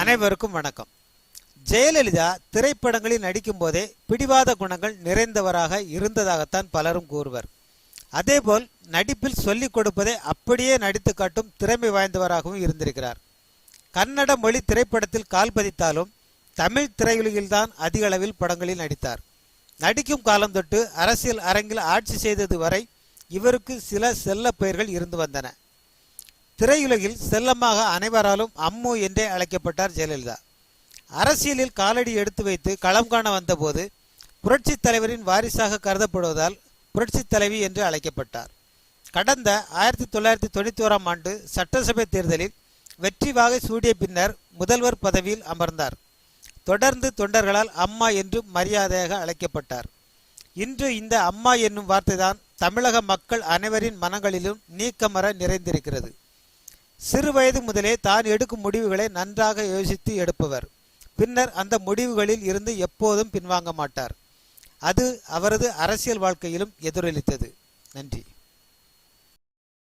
அனைவருக்கும் வணக்கம். ஜெயலலிதா திரைப்படங்களில் நடிக்கும் போதே பிடிவாத குணங்கள் நிறைந்தவராக இருந்ததாகத்தான் பலரும் கூறுவர். அதேபோல் நடிப்பில் சொல்லிக் கொடுப்பதை அப்படியே நடித்து காட்டும் திறமை வாய்ந்தவராகவும் இருந்திருக்கிறார். கன்னட மொழி திரைப்படத்தில் கால் பதித்தாலும் தமிழ் திரையுலகில்தான் அதிக அளவில் படங்களில் நடித்தார். நடிக்கும் காலம் தொட்டு அரசியல் அரங்கில் ஆட்சி செய்தது வரை இவருக்கு சில செல்ல பெயர்கள் இருந்து வந்தன. திரையுலகில் செல்லமாக அனைவராலும் அம்மு என்றே அழைக்கப்பட்டார் ஜெயலலிதா. அரசியலில் காலடி எடுத்து வைத்து களம் காண வந்தபோது புரட்சி தலைவரின் வாரிசாக கருதப்படுவதால் புரட்சி தலைவி என்று அழைக்கப்பட்டார். கடந்த ஆயிரத்தி தொள்ளாயிரத்தி தொண்ணூற்றி ஓராம் ஆண்டு சட்டசபை தேர்தலில் வெற்றி வாகை சூடிய பின்னர் முதல்வர் பதவியில் அமர்ந்தார். தொடர்ந்து தொண்டர்களால் அம்மா என்று மரியாதையாக அழைக்கப்பட்டார். இன்று இந்த அம்மா என்னும் வார்த்தைதான் தமிழக மக்கள் அனைவரின் மனங்களிலும் நீக்கமர நிறைந்திருக்கிறது. சிறுவயது முதலே தான் எடுக்கும் முடிவுகளை நன்றாக யோசித்து எடுப்பவர். பின்னர் அந்த முடிவுகளில் இருந்து எப்போதும் பின்வாங்க மாட்டார். அது அவரது அரசியல் வாழ்க்கையிலும் எதிரொலித்தது. நன்றி.